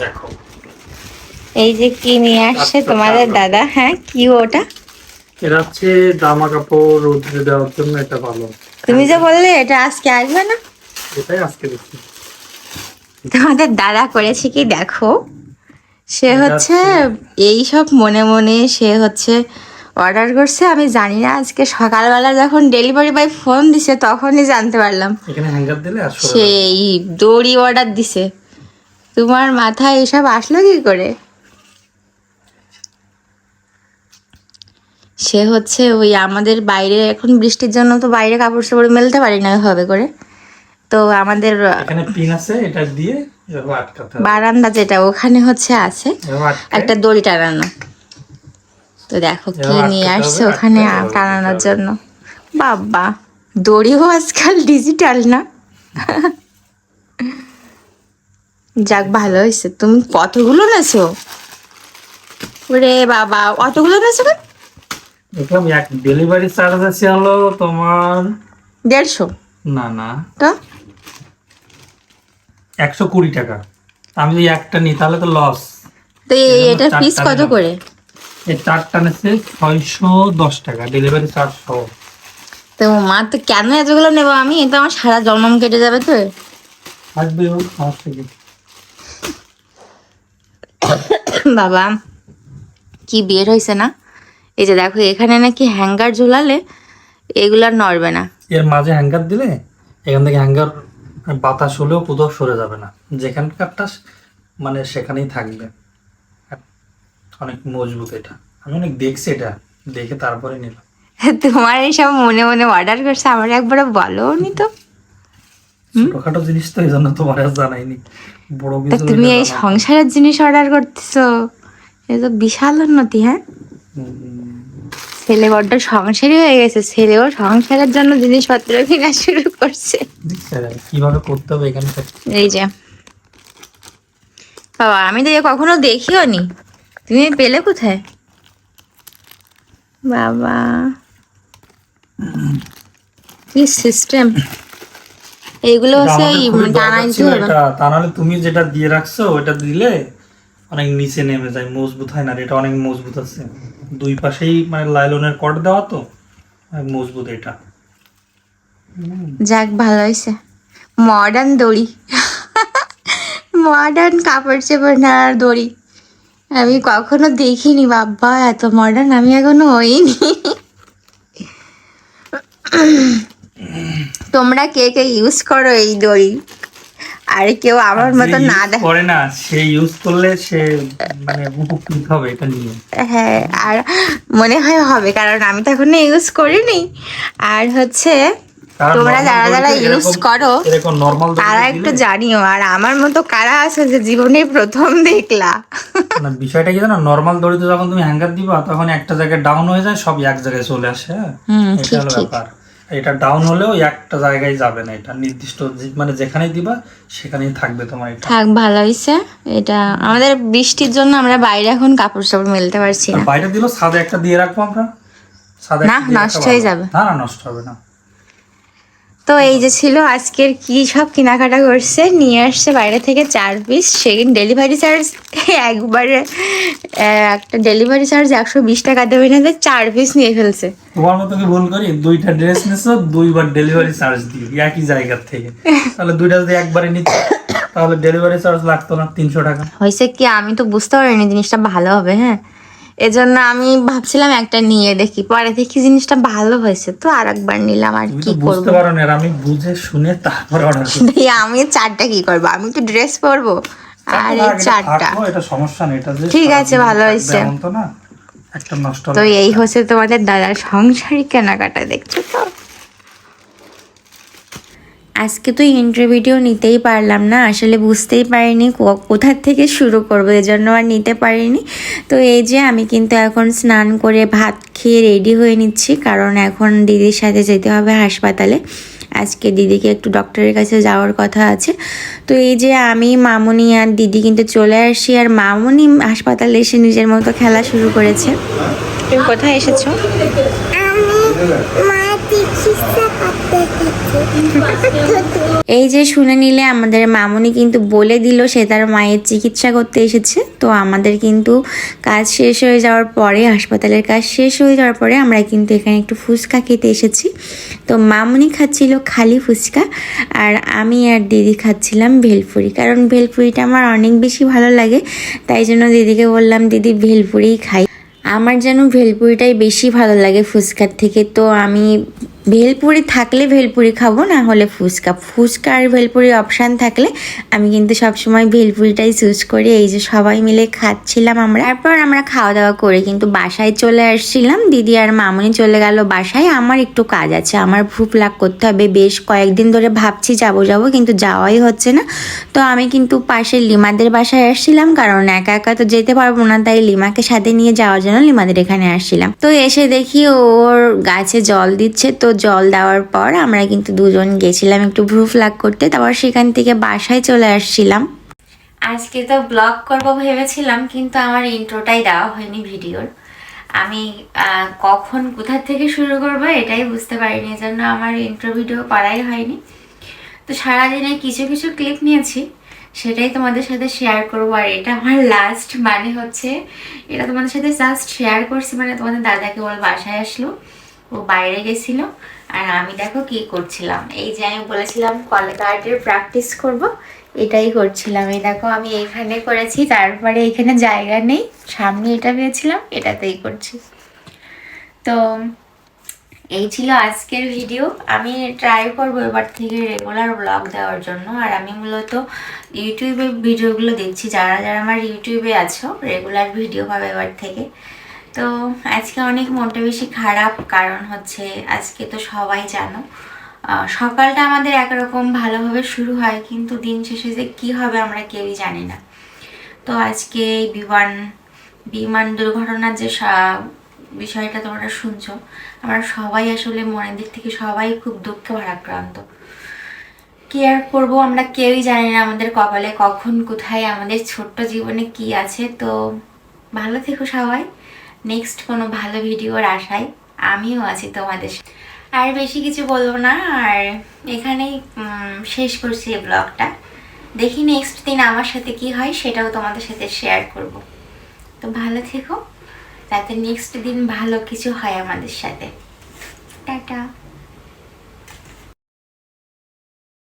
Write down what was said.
দেখো। এই যে কি নিয়ে আসছে তোমাদের দাদা হ্যাঁ? কি ওটা? এটা হচ্ছে জামা কাপড় রোদ্রে দেওয়ার জন্য এটা ভালো। তুমি যে বললে এটা আজকে আসবে না? এটাই আজকে দেখছি। তোমাদের দাদা করেছে কি দেখো? সে হচ্ছে এই সব মনে মনে সে হচ্ছে অর্ডার করছে। আমি জানি না আজকে সকালবেলা যখন ডেলিভারি বয় ফোন দিছে তখনই জানতে পারলাম। এখানে হ্যাঙ্গার দিলে আর সেই দড়ি অর্ডার দিছে। তোমার মাথায় এসব আসলো কি করে? সে হচ্ছে ওই আমাদের বাইরে এখন বৃষ্টির জন্য তো বাইরে কাপড় চোপড় মেলতে পারি না হবে করে। তো আমাদের এখানে পিন আছে এটা দিয়ে এভাবে আটকাতে হবে। বারান্দা যেটা ওখানে হচ্ছে আছে। একটা দড়ি টানানো। তো দেখো কি নিয়ে আসছে ওখানে টানানোর জন্য। বাবা দড়িও আজকাল ডিজিটাল না। যাক ভালো হয়েছে। তুমি কতগুলো নেছো? ওরে বাবা অতগুলো নেছো কেন? দেখলাম এক ডেলিভারি চার্জ আছে হলো তোমার দেড়শো? না না। তো? একশো কুড়ি টাকা। আমি যদি একটা নিই তাহলে তো লস তো এটা পিস কত করে? এই চারটা নিচ্ছে ছয়শো দশ টাকা ডেলিভারি চার্জ সহ। তো মা তো কেন এতগুলো নেব আমি? এটা আমার সারা জন্ম কেটে যাবে তো। ও সমস্যা কি বাবা। কি বের হয়েছে না? এই যে দেখো এখানে নাকি হ্যাঙ্গার ঝুলালে এগুলো আর নড়বে না। এর মাঝে হ্যাঙ্গার দিলে এখান থেকে হ্যাঙ্গার বাতাস হলেও কোথাও সরে যাবে না। যেখানকারটা মানে সেখানেই থাকবে। অনেক মজবুত এটা। আমি অনেক দেখছি এটা। দেখে তারপরে নিলাম। তোমার এইসব মনে মনে অর্ডার করছে আমার একবার বলো নি তো। ছোটখাটো জিনিস তো এই জন্য তোমার আর জানাইনি। বড় কিছু তুমি এই সংসারের জিনিস অর্ডার করতেছো এ তো বিশাল উন্নতি হ্যাঁ? ছেলে বড্ড সংসারই হয়ে গেছে ছেলেও সংসারের জন্য জিনিসপত্র কেনা শুরু করছে। কীভাবে করতে হবে এখানে এই যে। বাবা আমি তো কখনো দেখিও নি। তুমি পেলে কোথায়? বাবা। কি সিস্টেম হবে এটা তুমি যেটা দিয়ে রাখছো ওটা দিলে অনেক নিচে নেমে যায় মজবুত হয় না এটা অনেক মজবুত আছে। দুই পাশেই মানে লাইলনের কট দেওয়া তো মজবুত এটা। যাক ভালো হয়েছে। মডার্ন দড়ি। মডার্ন কাপড় চোপড় নেওয়ার দড়ি। আমি কখনো দেখিনি বাবা এত মডার্ন আমি এখনও হইনি। তোমরা কে কে ইউজ করো এই দড়ি? আর কেউ আমার মতো না দেখ করে না সে ইউজ করলে সে মানে উপকৃত হবে এটা নিয়ে। হ্যাঁ আর মনে হয় হবে কারণ আমি তো এখনও ইউজ করিনি। আর হচ্ছে তোমরা যারা যারা ইউজ করো তারা একটু জানিও আর আমার মতো কারা আছে যে জীবনে প্রথম দেখলা? না বিষয়টা কি জানো? নর্মাল দড়িতে যখন তুমি হ্যাঙ্গার দিবা তখন একটা জায়গায় ডাউন হয়ে যায় সব এক জায়গায় চলে আসে হ্যাঁ? হুম এটা হলো ব্যাপার। এটা ডাউন হলেও একটা জায়গায় যাবে না এটা। নির্দিষ্ট মানে যেখানেই দিবা সেখানেই থাকবে তোমার এটা। থাক ভালো হইছে। এটা আমাদের বৃষ্টির জন্য আমরা বাইরে এখন কাপড় চাপড় মেলতে পারছি না। বাইরে দিলো ছাদে একটা দিয়ে রাখব আমরা। ছাদে না, নষ্ট হয়ে যাবে। না না নষ্ট হবে না। তো এই যে ছিল আজকের কি সব কেনাকাটা করছে নিয়ে আসছে বাইরে থেকে চার পিস সেকেন্ড ডেলিভারি চার্জ একবারে একটা ডেলিভারি চার্জ একশো বিশ টাকা দেবে না চার পিস নিয়ে ফেলছে। তোমার মতো কি ভুল করি? দুইটা ড্রেস নিছো দুইবার ডেলিভারি চার্জ দিই একই জায়গার থেকে। তাহলে দুইটা যদি একবারে নিতে তাহলে ডেলিভারি চার্জ লাগতো না তিনশো টাকা। হয়েছে কি আমি তো বুঝতে পারিনি জিনিসটা ভালো হবে হ্যাঁ। এজন্য আমি ভাবছিলাম একটা নিয়ে দেখি। পরে দেখি জিনিসটা ভালো হয়েছে তো আর একবার নিলাম আর কি করব। বুঝতে পারো না আমি বুঝে শুনে তারপর অর্ডার করি আমি চারটা কি করব? আমি তো ড্রেস পরবো। আর এই চারটা। এটা সমস্যা নেই এটা যে ঠিক আছে, ভালো হয়েছে। তো এই হচ্ছে তোমাদের দাদার সংসারী কেনাকাটা দেখছ তো? আজকে তো ইন্টার ভিডিও নিতেই পারলাম না। আসলে বুঝতেই পারিনি কো- কোথা থেকে শুরু করব, এজন্য আর নিতে পারিনি। তো এই যে আমি কিন্তু এখন স্নান করে ভাত খেয়ে রেডি হয়ে নিচ্ছি, কারণ এখন দিদির সাথে যেতে হবে হাসপাতালে। আজকে দিদিকে একটু ডক্টরের কাছে যাওয়ার কথা আছে। তো এই যে আমি, মামুনি আর দিদি কিন্তু চলে আসি আর মামুনি হাসপাতালে এসে নিজের মতো খেলা শুরু করেছে। তুমি কোথায় এসেছ আমি মা চিকিৎসা করতে গেছি এই যে শুনে নিলে আমাদের মামুনি কিন্তু বলে দিল সে তার মায়ের চিকিৎসা করতে এসেছে। তো আমাদের কিন্তু কাজ শেষ হয়ে যাওয়ার পরে, হাসপাতালের কাজ শেষ হয়ে যাওয়ার পরে আমরা কিন্তু এখানে একটু ফুচকা খেতে এসেছি। তো মামুনি খাচ্ছিল খালি ফুচকা আর আমি আর দিদি খাচ্ছিলাম ভেলপুরি। কারণ ভেলপুরিটা আমার অনেক বেশি ভালো লাগে, তাই জন্য দিদিকে বললাম, দিদি, ভেলপুরিই খাই। আমার যেন ভেলপুরিটাই বেশি ভালো লাগে ফুচকার থেকে। তো আমি ভেলপুরি থাকলে ভেলপুরি খাব, না হলে ফুচকা। ফুচকা আর ভেলপুরি অপশান থাকলে আমি কিন্তু সবসময় ভেলপুরিটাই চুজ করি। এই যে সবাই মিলে খাচ্ছিলাম আমরা। তারপর আমরা খাওয়া দাওয়া করে কিন্তু বাসায় চলে আসছিলাম। দিদি আর মামুনি চলে গেল বাসায়। আমার একটু কাজ আছে। আমার ভুক লাগ করতে হবে। বেশ কয়েকদিন ধরে ভাবছি যাব যাব, কিন্তু যাওয়াই হচ্ছে না। তো আমি কিন্তু পাশে লিমাদের বাসায় আসছিলাম, কারণ একা একা তো যেতে পারব না, তাই লিমাকে সাথে নিয়ে যাওয়ার জন্য লিমাদের এখানে আসছিলাম। তো এসে দেখি ওর গাছে জল দিচ্ছে। তো জল দেওয়ার পর আমরা কিন্তু দুজন গেছিলাম একটু ভ্রু ফ্লাগ করতে, তারপর সেখান থেকে বাসায় চলে আসছিলাম। আজকে তো ব্লগ করব ভেবেছিলাম, কিন্তু আমার ইন্ট্রোটাই দেওয়া হয়নি ভিডিওর। আমি কখন কোথা থেকে শুরু করব এটাই বুঝতে পারিনি এজন্য আমার ইন্ট্রো ভিডিও করাই হয়নি। তো সারাদিনে কিছু কিছু ক্লিপ নিয়েছি, সেটাই তোমাদের সাথে শেয়ার করব। আর এটা আমার লাস্ট মানে হচ্ছে, এটা তোমাদের সাথে জাস্ট শেয়ার করছি মানে তোমাদের দাদাকে বল বাসায় আসলো। ও বাইরে গেছিল আর আমি দেখো কি করছিলাম। এই যে আমি বলেছিলাম কলেজ আর্টের প্র্যাকটিস করব, এটাই করছিলাম। এই দেখো আমি এখানে করেছি, তারপরে এখানে জায়গা নেই। সামনে এটা পেয়েছিলাম এটাতেই করছি। তো এই ছিল আজকের ভিডিও আমি ট্রাই করব এবার থেকে রেগুলার ব্লগ দেওয়ার জন্য। আর আমি মূলত ইউটিউবে ভিডিওগুলো দেখছি। যারা যারা আমার ইউটিউবে আছো রেগুলার ভিডিও পাবে এবার থেকে। তো আজকে অনেক মনটা বেশি খারাপ, কারণ হচ্ছে আজকে তো সবাই জানো সকালটা আমাদের একরকম ভালোভাবে শুরু হয়, কিন্তু দিন শেষে যে কী হবে আমরা কেউই জানি না। তো আজকে বিমান বিমান দুর্ঘটনার যে বিষয়টা তোমরা শুনছো, আমরা সবাই আসলে মনের দিক থেকে সবাই খুব দুঃখে ভারাক্রান্ত। কি আর করব, আমরা কেউই জানি না আমাদের কপালে কখন, কোথায়, আমাদের ছোট্ট জীবনে কি আছে, তো ভালো থেকো সবাই। নেক্সট কোনো ভালো ভিডিওর আশায় আমিও আছি তোমাদের আর বেশি কিছু বলব না, আর এখানেই শেষ করছি এই ব্লগটা। দেখি নেক্সট দিন আমার সাথে কি হয়, সেটাও তোমাদের সাথে শেয়ার করব। তো ভালো থেকো, যাতে নেক্সট দিন ভালো কিছু হয় আমাদের সাথে। টাটা।